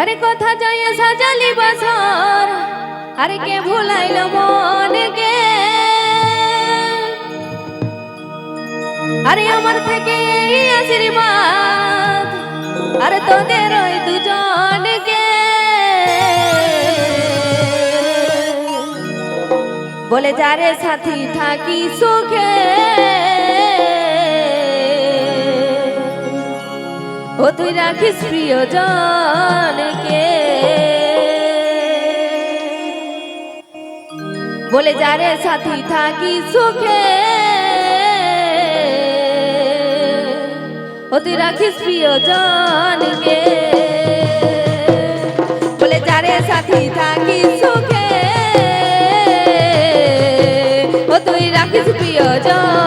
আরে কথা জয় সাজালি বছর, আরে কে ভুলাইল মনকে? আরে আমার থেকে এই আশীর্বাদ, আরে তোদের ওই দুজনকে। বলে যারে সাথী থাকি সুখে ও তুই রাখিস প্রিয়জনকে। বলে যারে সাথী, থাকি সুখে। ও তুই রাখিস প্রিয়জনকে। বলে যারে সাথী, থাকি সুখে। ও তুই রাখিস প্রিয়জন